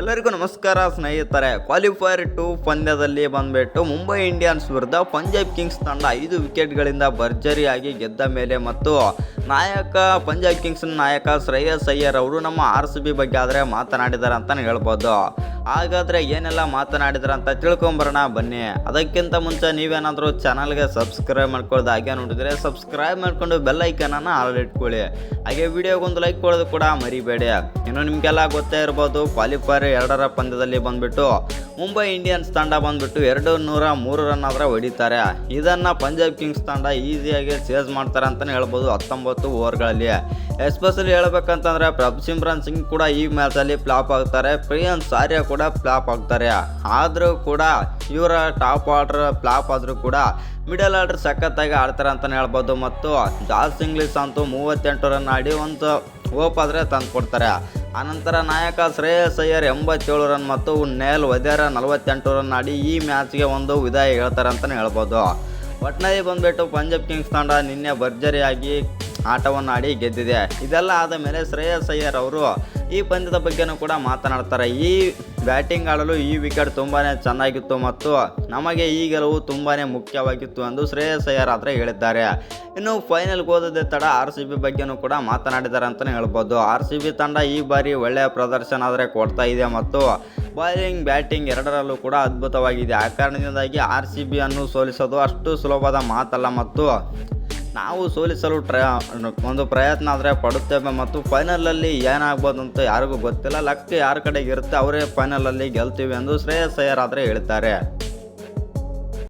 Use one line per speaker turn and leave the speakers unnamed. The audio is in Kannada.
ಎಲ್ಲರಿಗೂ ನಮಸ್ಕಾರ ಸ್ನೇಹಿತರೆ. ಕ್ವಾಲಿಫೈರ್ ಟು ಪಂದ್ಯದಲ್ಲಿ ಬಂದ್ಬಿಟ್ಟು ಮುಂಬೈ ಇಂಡಿಯನ್ಸ್ ವಿರುದ್ಧ ಪಂಜಾಬ್ ಕಿಂಗ್ಸ್ ತಂಡ ಐದು ವಿಕೆಟ್ಗಳಿಂದ ಭರ್ಜರಿಯಾಗಿ ಗೆದ್ದ ಮೇಲೆ ಮತ್ತು ನಾಯಕ ಪಂಜಾಬ್ ಕಿಂಗ್ಸ್ನ ನಾಯಕ ಶ್ರೇಯಸ್ ಅಯ್ಯರ್ ಅವರು ನಮ್ಮ ಆರ್ ಸಿ ಬಿ ಬಗ್ಗೆ ಆದರೆ ಮಾತನಾಡಿದ್ದಾರೆ ಅಂತಲೇ ಹೇಳ್ಬೋದು. ಹಾಗಾದರೆ ಏನೆಲ್ಲ ಮಾತನಾಡಿದ್ರ ಅಂತ ತಿಳ್ಕೊಂಬರೋಣ ಬನ್ನಿ. ಅದಕ್ಕಿಂತ ಮುಂಚೆ ನೀವೇನಾದರೂ ಚಾನಲ್ಗೆ ಸಬ್ಸ್ಕ್ರೈಬ್ ಮಾಡ್ಕೊಳ್ಳೋದು ಹಾಗೆ ನೋಡಿದ್ರೆ ಸಬ್ಸ್ಕ್ರೈಬ್ ಮಾಡ್ಕೊಂಡು ಬೆಲ್ ಐಕನನ್ನು ಆಲ್ ಇಟ್ಕೊಳ್ಳಿ. ಹಾಗೆ ವಿಡಿಯೋಗೊಂದು ಲೈಕ್ ಕೊಡೋದು ಕೂಡ ಮರಿಬೇಡಿ. ಇನ್ನು ನಿಮಗೆಲ್ಲ ಗೊತ್ತೇ ಇರ್ಬೋದು ಕ್ವಾಲಿಫೈರ್ ಎರಡರ ಪಂದ್ಯದಲ್ಲಿ ಬಂದ್ಬಿಟ್ಟು ಮುಂಬೈ ಇಂಡಿಯನ್ಸ್ ತಂಡ ಬಂದ್ಬಿಟ್ಟು ಎರಡು ನೂರ ಮೂರು ರನ್ ಆದರೆ ಹೊಡಿತಾರೆ. ಇದನ್ನು ಪಂಜಾಬ್ ಕಿಂಗ್ಸ್ ತಂಡ ಈಸಿಯಾಗಿ ಸೇಸ್ ಮಾಡ್ತಾರೆ ಅಂತಲೇ ಹೇಳ್ಬೋದು ಹತ್ತೊಂಬತ್ತು ಓವರ್ಗಳಲ್ಲಿ. ಎಸ್ಪೆಷಲಿ ಹೇಳ್ಬೇಕಂತಂದ್ರೆ ಪ್ರಭ್ ಸಿಮ್ರಾನ್ ಸಿಂಗ್ ಕೂಡ ಈ ಮ್ಯಾಚಲ್ಲಿ ಫ್ಲಾಪ್ ಆಗ್ತಾರೆ. ಪ್ರಿಯನ್ ಸಾರ್ಯ ಕೂಡ ಫ್ಲಾಪ್ ಆಗ್ತಾರೆ. ಆದರೂ ಕೂಡ ಇವರ ಟಾಪ್ ಆರ್ಡರ್ ಫ್ಲಾಪ್ ಆದರೂ ಕೂಡ ಮಿಡಲ್ ಆರ್ಡರ್ ಸಖತ್ತಾಗಿ ಆಡ್ತಾರೆ ಅಂತಲೇ ಹೇಳ್ಬೋದು. ಮತ್ತು ಜಾಸ್ ಇಂಗ್ಲಿಷ್ ಅಂತೂ ಮೂವತ್ತೆಂಟು ರನ್ ಆಡಿ ಒಂದು ಓಪ್ ಆದರೆ ತಂದು ಕೊಡ್ತಾರೆ. ಆನಂತರ ನಾಯಕ ಶ್ರೇಯಸ್ ಅಯ್ಯರ್ ಎಂಬತ್ತೇಳು ರನ್ ಮತ್ತು ನೇಲ್ ವದೇರ ನಲವತ್ತೆಂಟು ರನ್ ಆಡಿ ಈ ಮ್ಯಾಚ್ಗೆ ಒಂದು ವಿದಾಯ ಹೇಳ್ತಾರೆ ಅಂತಲೇ ಹೇಳ್ಬೋದು. ಒಟ್ಟಿನಲ್ಲಿ ಬಂದ್ಬಿಟ್ಟು ಪಂಜಾಬ್ ಕಿಂಗ್ಸ್ ತಂಡ ನಿನ್ನೆ ಭರ್ಜರಿಯಾಗಿ ಆಟವನ್ನು ಆಡಿ ಗೆದ್ದಿದೆ. ಇದೆಲ್ಲ ಆದ ಮೇಲೆ ಶ್ರೇಯಸ್ ಅಯ್ಯರ್ ಅವರು ಈ ಪಂದ್ಯದ ಬಗ್ಗೆನೂ ಕೂಡ ಮಾತನಾಡ್ತಾರೆ. ಈ ಬ್ಯಾಟಿಂಗ್ ಆಡಲು ಈ ವಿಕೆಟ್ ತುಂಬಾ ಚೆನ್ನಾಗಿತ್ತು ಮತ್ತು ನಮಗೆ ಈ ಗೆಲುವು ತುಂಬಾ ಮುಖ್ಯವಾಗಿತ್ತು ಎಂದು ಶ್ರೇಯಸ್ ಅಯ್ಯರ್ ಆದರೆ ಹೇಳಿದ್ದಾರೆ. ಇನ್ನು ಫೈನಲ್ಗೆ ಹೋದದೇ ತಡ ಆರ್ ಸಿ ಬಿ ಬಗ್ಗೆನೂ ಕೂಡ ಮಾತನಾಡಿದ್ದಾರೆ ಅಂತಲೇ ಹೇಳ್ಬೋದು. ಆರ್ ಸಿ ಬಿ ತಂಡ ಈ ಬಾರಿ ಒಳ್ಳೆಯ ಪ್ರದರ್ಶನ ಆದರೆ ಕೊಡ್ತಾ ಇದೆ ಮತ್ತು ಬೌಲಿಂಗ್, ಬ್ಯಾಟಿಂಗ್ ಎರಡರಲ್ಲೂ ಕೂಡ ಅದ್ಭುತವಾಗಿದೆ. ಆ ಕಾರಣದಿಂದಾಗಿ ಆರ್ ಸಿ ಬಿಯನ್ನು ಸೋಲಿಸೋದು ಅಷ್ಟು ಸುಲಭದ ಮಾತಲ್ಲ ಮತ್ತು ನಾವು ಸೋಲಿಸಲು ಟ್ರಯ ಒಂದು ಪ್ರಯತ್ನ ಆದರೆ ಪಡುತ್ತೇವೆ ಮತ್ತು ಫೈನಲಲ್ಲಿ ಏನಾಗ್ಬೋದು ಅಂತ ಯಾರಿಗೂ ಗೊತ್ತಿಲ್ಲ. ಲಕ್ ಯಾರ ಕಡೆಗೆ ಇರುತ್ತೆ, ಅವರೇ ಫೈನಲಲ್ಲಿ ಗೆಲ್ತೀವಿ ಎಂದು ಶ್ರೇಯಸ್ ಅಯ್ಯರ್ ಆದರೆ ಹೇಳ್ತಾರೆ.